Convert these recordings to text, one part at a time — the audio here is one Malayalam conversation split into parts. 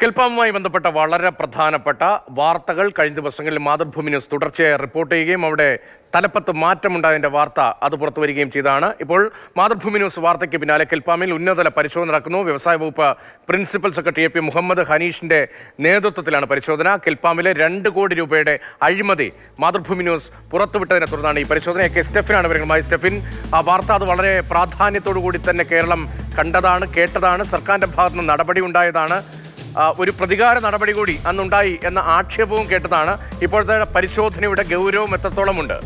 കെൽപ്പാമുമായി ബന്ധപ്പെട്ട വളരെ പ്രധാനപ്പെട്ട വാർത്തകൾ കഴിഞ്ഞ ദിവസങ്ങളിൽ മാതൃഭൂമി ന്യൂസ് തുടർച്ചയായി റിപ്പോർട്ട് ചെയ്യുകയും അവിടെ തലപ്പത്ത് മാറ്റമുണ്ടായതിന്റെ വാർത്ത അത് പുറത്തു വരികയും ചെയ്തതാണ്. ഇപ്പോൾ മാതൃഭൂമി ന്യൂസ് വാർത്തയ്ക്ക് പിന്നാലെ കെൽപ്പാമിൽ ഉന്നതതല പരിശോധന നടക്കുന്നു. വ്യവസായ വകുപ്പ് principal secretary A P Muhammad ഹനീഷിന്റെ നേതൃത്വത്തിലാണ് പരിശോധന. കെൽപ്പാമിലെ രണ്ട് കോടി രൂപയുടെ അഴിമതി മാതൃഭൂമി ന്യൂസ് പുറത്തുവിട്ടതിനെ തുടർന്നാണ് ഈ പരിശോധന. എ കെ സ്റ്റെഫിനാണ് വിവരങ്ങളുമായി. സ്റ്റെഫിൻ ആ വാർത്ത അത് വളരെ പ്രാധാന്യത്തോടു കൂടി തന്നെ കേരളം കണ്ടതാണ് കേട്ടതാണ്. സർക്കാരിന്റെ ഭാഗത്ത് നിന്ന് നടപടി ഉണ്ടായതാണ്. ഒരു പ്രതികാര നടപടി കൂടി അന്നുണ്ടായി എന്ന ആക്ഷേപവും കേട്ടതാണ് ഇപ്പോഴത്തെ പരിശോധനയുടെ ഗൗരവം എത്രത്തോളമുണ്ട്?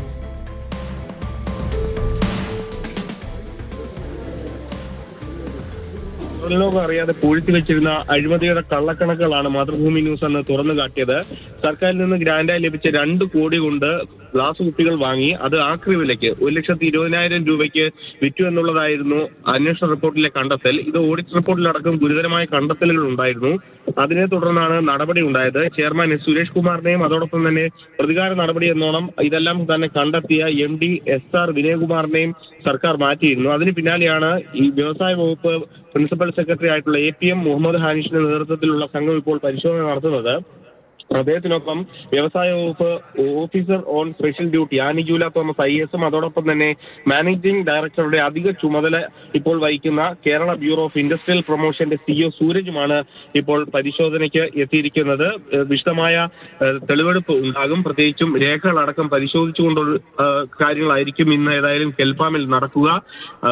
ലോകം അറിയാതെ പൂഴ്ത്തി വെച്ചിരുന്ന അഴിമതിയുടെ കള്ളക്കണക്കുകളാണ് മാതൃഭൂമി ന്യൂസ് അന്ന് തുറന്നു കാട്ടിയത്. സർക്കാരിൽ നിന്ന് ഗ്രാൻഡായി ലഭിച്ച രണ്ട് കോടി കൊണ്ട് ഗ്ലാസ് കുപ്പികൾ വാങ്ങി അത് ആക്രി വിലയ്ക്ക് ഒരു ലക്ഷത്തി ഇരുപതിനായിരം രൂപയ്ക്ക് വിറ്റു എന്നുള്ളതായിരുന്നു അന്വേഷണ റിപ്പോർട്ടിലെ കണ്ടെത്തൽ. ഇത് ഓഡിറ്റ് റിപ്പോർട്ടിലടക്കം ഗുരുതരമായ കണ്ടെത്തലുകൾ ഉണ്ടായിരുന്നു. അതിനെ തുടർന്നാണ് നടപടി ഉണ്ടായത്. ചെയർമാൻ എസ് സുരേഷ് കുമാറിനെയും അതോടൊപ്പം തന്നെ പ്രതികാര നടപടി എന്നോണം ഇതെല്ലാം തന്നെ കണ്ടെത്തിയ എം ഡി എസ് ആർ വിനയകുമാറിനെയും സർക്കാർ മാറ്റിയിരുന്നു. അതിന് പിന്നാലെയാണ് ഈ വ്യവസായ വകുപ്പ് പ്രിൻസിപ്പൽ സെക്രട്ടറി ആയിട്ടുള്ള എ പി എം മുഹമ്മദ് ഹാനിഷിന്റെ നേതൃത്വത്തിലുള്ള സംഘം ഇപ്പോൾ പരിശോധന നടത്തുന്നത്. അദ്ദേഹത്തിനൊപ്പം വ്യവസായ വകുപ്പ് officer on special duty Annie Jula Thomas I എസും അതോടൊപ്പം തന്നെ മാനേജിംഗ് ഡയറക്ടറുടെ അധിക ചുമതല ഇപ്പോൾ വഹിക്കുന്ന കേരള ബ്യൂറോ ഓഫ് ഇൻഡസ്ട്രിയൽ പ്രൊമോഷന്റെ സിഇഒ സൂരജുമാണ് ഇപ്പോൾ പരിശോധനയ്ക്ക് എത്തിയിരിക്കുന്നത്. വിശദമായ തെളിവെടുപ്പ് ഉണ്ടാകും. പ്രത്യേകിച്ചും രേഖകളടക്കം പരിശോധിച്ചുകൊണ്ടുള്ള കാര്യങ്ങളായിരിക്കും ഇന്ന് ഏതായാലും കെൽപ്പാമിൽ നടക്കുക.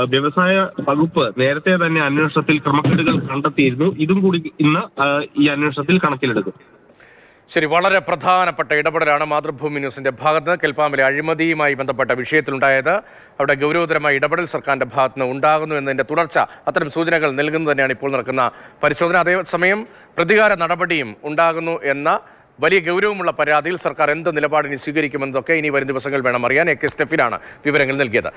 വ്യവസായ വകുപ്പ് നേരത്തെ തന്നെ അന്വേഷണത്തിൽ ക്രമക്കേടുകൾ കണ്ടെത്തിയിരുന്നു. ഇതും കൂടി ഇന്ന് ഈ അന്വേഷണത്തിൽ കണക്കിലെടുക്കും. ശരി വളരെ പ്രധാനപ്പെട്ട ഇടപെടലാണ് മാതൃഭൂമി ന്യൂസിന്റെ ഭാഗത്ത് നിന്ന് കെൽപ്പാമിലെ അഴിമതിയുമായി ബന്ധപ്പെട്ട വിഷയത്തിലുണ്ടായത്. അവിടെ ഗൗരവതരമായ ഇടപെടൽ സർക്കാരിന്റെ ഭാഗത്ത് നിന്ന് ഉണ്ടാകുന്നു എന്നതിന്റെ തുടർച്ച അത്തരം സൂചനകൾ നൽകുന്നത് തന്നെയാണ് ഇപ്പോൾ നടക്കുന്ന പരിശോധന. അതേസമയം പ്രതികാര നടപടിയും ഉണ്ടാകുന്നു എന്ന വലിയ ഗൗരവമുള്ള പരാതിയിൽ സർക്കാർ എന്ത് നിലപാടിന് സ്വീകരിക്കുമെന്നതൊക്കെ ഇനി വരും ദിവസങ്ങൾ വേണം അറിയാൻ. എ കെ സ്റ്റെഫിനാണ് വിവരങ്ങൾ നൽകിയത്.